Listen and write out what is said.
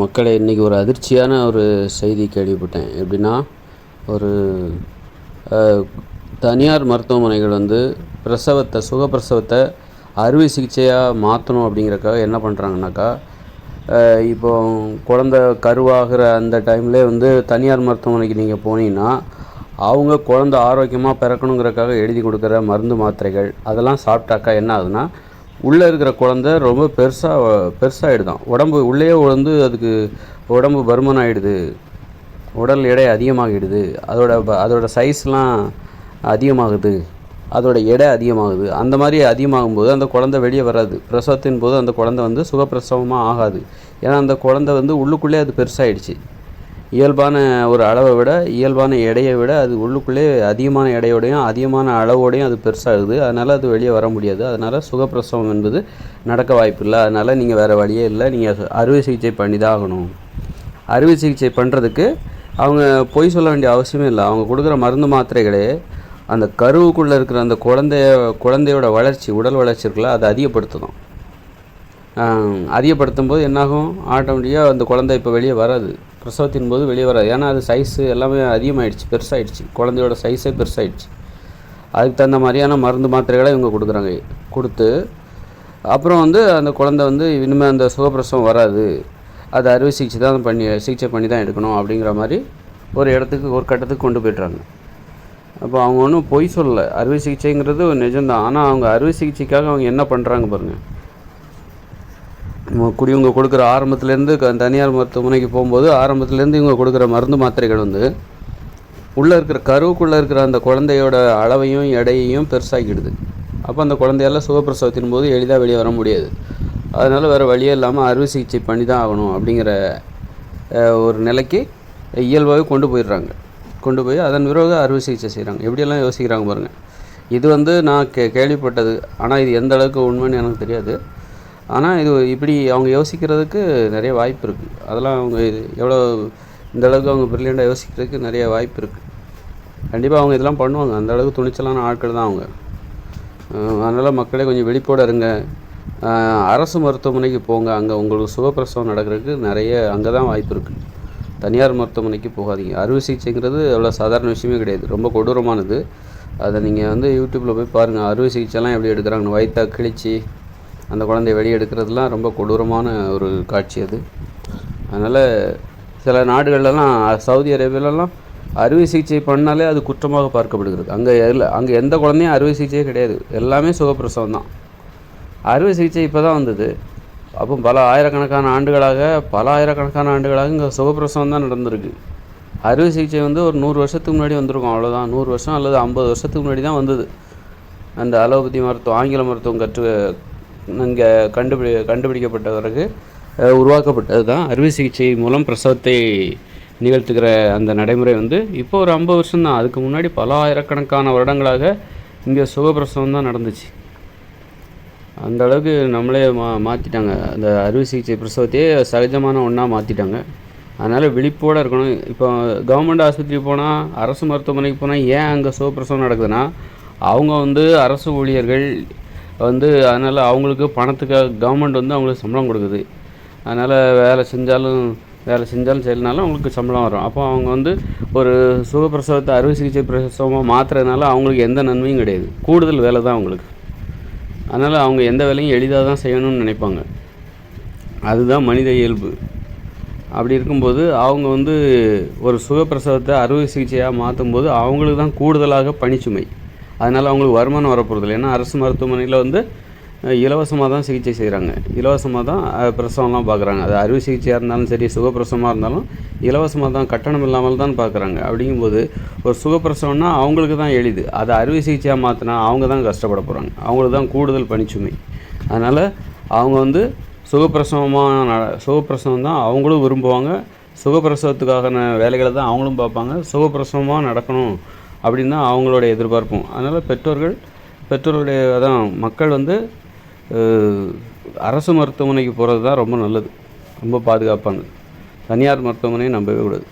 மக்களை இன்றைக்கி ஒரு அதிர்ச்சியான ஒரு செய்தி கேள்விப்பட்டேன். எப்படின்னா ஒரு தனியார் மருத்துவமனைகள் வந்து பிரசவத்தை சுகப்பிரசவத்தை அறுவை சிகிச்சையாக மாற்றணும் அப்படிங்கிறக்காக என்ன பண்ணுறாங்கனாக்கா இப்போ குழந்த கருவாகிற அந்த டைம்லேயே வந்து தனியார் மருத்துவமனைக்கு நீங்கள் போனீங்கன்னா அவங்க குழந்த ஆரோக்கியமாக பிறக்கணுங்கிறக்காக எழுதி கொடுக்குற மருந்து மாத்திரைகள் அதெல்லாம் சாப்பிட்டாக்கா என்ன ஆகுதுன்னா உள்ளே இருக்கிற குழந்த ரொம்ப பெருசாக பெருசாகிடுதான் உடம்பு உள்ளேயே வந்து அதுக்கு உடம்பு பருமன் ஆகிடுது உடல் எடை அதிகமாகிடுது. அதோட அதோட சைஸ்லாம் அதிகமாகுது. அதோட எடை அதிகமாகுது. அந்த மாதிரி அதிகமாகும்போது அந்த குழந்த வெளியே வராது. பிரசவத்தின் போது அந்த குழந்தை வந்து சுகப்பிரசவமாக ஆகாது. ஏன்னா அந்த குழந்த வந்து உள்ளுக்குள்ளே அது பெருசாகிடுச்சு இயல்பான ஒரு அளவை விட இயல்பான எடையை விட அது உள்ளுக்குள்ளே அதிகமான எடையோடையும் அதிகமான அளவோடையும் அது பெருசாகுது. அதனால் அது வெளியே வர முடியாது. அதனால் சுகப்பிரசவம் என்பது நடக்க வாய்ப்பு இல்லை அதனால் நீங்கள் வேறு வழியே இல்லை. நீங்கள் அறுவை சிகிச்சை பண்ணி தான் ஆகணும். அறுவை சிகிச்சை பண்ணுறதுக்கு அவங்க பொய் சொல்ல வேண்டிய அவசியமே இல்லை. அவங்க கொடுக்குற மருந்து மாத்திரைகளே அந்த கருவுக்குள்ளே இருக்கிற அந்த குழந்தைய குழந்தையோட வளர்ச்சி உடல் வளர்ச்சி இருக்குல்ல அதை அதிகப்படுத்தணும். அதிகப்படுத்தும் போது என்னாகும்? ஆட்டோமேட்டிக்காக அந்த குழந்தை இப்போ வெளியே வராது. பிரசவத்தின் போது வெளியே வராது. ஏன்னா அது சைஸு எல்லாமே அதிகமாகிடுச்சு பெருசாகிடுச்சு குழந்தையோட சைஸே பெருசாகிடுச்சு அதுக்கு தகுந்த மாதிரியான மருந்து மாத்திரைகளை இவங்க கொடுக்குறாங்க. கொடுத்து அப்புறம் வந்து அந்த குழந்தை வந்து இனிமேல் அந்த சுகப்பிரசவம் வராது. அது அறுவை சிகிச்சை தான் பண்ணி சிகிச்சை பண்ணி தான் எடுக்கணும் அப்படிங்கிற மாதிரி ஒரு இடத்துக்கு ஒரு கட்டத்துக்கு கொண்டு போய்ட்றாங்க அப்போ அவங்க ஒன்றும் பொய் சொல்லலை. அறுவை சிகிச்சைங்கிறது நிஜம்தான். ஆனால் அவங்க அறுவை சிகிச்சைக்காக அவங்க என்ன பண்ணுறாங்க பாருங்கள் குடி இவங்க கொடுக்குற ஆரம்பத்துலேருந்து க தனியார் மருத்துவமனைக்கு போகும்போது ஆரம்பத்துலேருந்து இவங்க கொடுக்குற மருந்து மாத்திரைகள் வந்து உள்ளே இருக்கிற கருவுக்குள்ளே இருக்கிற அந்த குழந்தையோட அளவையும் எடையையும் பெருசாக்கிடுது. அப்போ அந்த குழந்தையால் சுகப்பிரசவத்தின் போது எளிதாக வெளியே வர முடியாது. அதனால் வேறு வழியே இல்லாமல் அறுவை சிகிச்சை பண்ணி தான் ஆகணும் அப்படிங்கிற ஒரு நிலைக்கு இயல்பாகவே கொண்டு போயிடுறாங்க. கொண்டு போய் அதன் பிறகு அறுவை சிகிச்சை செய்கிறாங்க எப்படியெல்லாம் யோசிக்கிறாங்க பாருங்கள் இது வந்து நான் கே கேள்விப்பட்டது. ஆனால் இது எந்த அளவுக்கு உண்மைன்னு எனக்கு தெரியாது. ஆனால் இது இப்படி அவங்க யோசிக்கிறதுக்கு நிறைய வாய்ப்பு இருக்குது அதெல்லாம் அவங்க இது எவ்வளோ இந்த அளவுக்கு அவங்க ப்ரில்லியண்ட்டாக யோசிக்கிறதுக்கு நிறைய வாய்ப்பு இருக்குது கண்டிப்பாக அவங்க இதெல்லாம் பண்ணுவாங்க. அந்த அளவுக்கு துணிச்சலான ஆட்கள் தான் அவங்க. அதனால் மக்களே கொஞ்சம் விழிப்போடு இருங்க. அரசு மருத்துவமனைக்கு போங்க. அங்கே உங்களுக்கு சுகப்பிரசவம் நடக்கிறதுக்கு நிறைய அங்கே தான் வாய்ப்பு இருக்குது தனியார் மருத்துவமனைக்கு போகாதீங்க. அறுவை சிகிச்சைங்கிறது அவ்வளோ சாதாரண விஷயமே கிடையாது. ரொம்ப கொடூரமானது. அதை நீங்கள் வந்து யூடியூப்பில் போய் பாருங்கள் அறுவை சிகிச்சைலாம் எப்படி எடுக்கிறாங்கன்னு. வயிற்றா கிழிச்சு அந்த குழந்தைய வெளியே எடுக்கிறதுலாம் ரொம்ப கொடூரமான ஒரு காட்சி அது. அதனால் சில நாடுகள்லாம் சவுதி அரேபியாலலாம் அறுவை சிகிச்சை பண்ணாலே அது குற்றமாக பார்க்கப்படுகிறது. அங்கே இல்லை அங்கே எந்த குழந்தையும் அறுவை சிகிச்சையே கிடையாது. எல்லாமே சுகப்பிரசவம் தான். அறுவை சிகிச்சை இப்போ தான் வந்தது. அப்போ பல ஆயிரக்கணக்கான ஆண்டுகளாக பல ஆயிரக்கணக்கான ஆண்டுகளாக இங்கே சுகப்பிரசவம் தான் நடந்திருக்கு. அறுவை சிகிச்சை வந்து ஒரு நூறு வருஷத்துக்கு முன்னாடி வந்திருக்கும் அவ்வளோதான் நூறு வருஷம் அல்லது ஐம்பது வருஷத்துக்கு முன்னாடி தான் வந்தது. அந்த அலோபதி மருத்துவம் ஆங்கில மருத்துவம் கற்று இங்கே கண்டுபிடி கண்டுபிடிக்கப்பட்ட பிறகு உருவாக்கப்பட்டது தான் அறுவை சிகிச்சை மூலம் பிரசவத்தை நிகழ்த்துகிற அந்த நடைமுறை வந்து இப்போ ஒரு ஐம்பது வருஷம் தான் அதுக்கு முன்னாடி பல ஆயிரக்கணக்கான வருடங்களாக இங்கே சுகப்பிரசவம் தான் நடந்துச்சு. அந்த அளவுக்கு நம்மளே மா மாற்றிட்டாங்க அந்த அறுவை சிகிச்சை பிரசவத்தையே சகஜமான ஒன்றா மாற்றிட்டாங்க அதனால் விழிப்போடு இருக்கணும். இப்போ கவர்மெண்ட் ஆஸ்பத்திரி போனால் அரசு மருத்துவமனைக்கு போனால் ஏன் அங்கே சுகப்பிரசவம் நடக்குதுன்னா அவங்க வந்து அரசு ஊழியர்கள் வந்து அதனால் அவங்களுக்கு பணத்துக்காக கவர்மெண்ட் வந்து அவங்களுக்கு சம்பளம் கொடுக்குது. அதனால் வேலை செஞ்சாலும் வேலை செஞ்சாலும் செய்யலனாலும் அவங்களுக்கு சம்பளம் வரும். அப்போ அவங்க வந்து ஒரு சுகப்பிரசவத்தை அறுவை சிகிச்சை பிரசவமாக மாற்றுறதுனால அவங்களுக்கு எந்த நன்மையும் கிடையாது. கூடுதல் வேலை தான் அவங்களுக்கு. அதனால் அவங்க எந்த வேலையும் எளிதாக தான் செய்யணும்னு நினைப்பாங்க. அதுதான் மனித இயல்பு. அப்படி இருக்கும்போது அவங்க வந்து ஒரு சுகப்பிரசவத்தை அறுவை சிகிச்சையாக மாற்றும் போது அவங்களுக்கு தான் கூடுதலாக பணிச்சுமை. அதனால் அவங்களுக்கு வருமானம் வரப்போகிறது இல்லை. ஏன்னா அரசு மருத்துவமனையில் வந்து இலவசமாக தான் சிகிச்சை செய்கிறாங்க இலவசமாக தான் பிரசவம்லாம் பார்க்குறாங்க அது அறுவை சிகிச்சையாக இருந்தாலும் சரி சுகப்பிரசவமாக இருந்தாலும் இலவசமாக தான் கட்டணம் இல்லாமல் தான் பார்க்குறாங்க அப்படிங்கும்போது ஒரு சுகப்பிரசவம்னா அவங்களுக்கு தான் எளிது. அதை அறுவை சிகிச்சையாக மாற்றினா அவங்க தான் கஷ்டப்பட போகிறாங்க அவங்களுக்கு தான் கூடுதல் பணிச்சுமை. அதனால் அவங்க வந்து சுகப்பிரசவமாக சுகப்பிரசவம் தான் அவங்களும் விரும்புவாங்க. சுகப்பிரசவத்துக்கான வேலைகளை தான் அவங்களும் பார்ப்பாங்க. சுகப்பிரசவமாக நடக்கணும் அப்படின்னு தான் அவங்களோட எதிர்பார்ப்பும். அதனால் பெற்றோர்கள் பெற்றோருடைய அதான் மக்கள் வந்து அரசு மருத்துவமனைக்கு போகிறது தான் ரொம்ப நல்லது. ரொம்ப பாதுகாப்பானது. தனியார் மருத்துவமனையை நம்பவே கூடாது.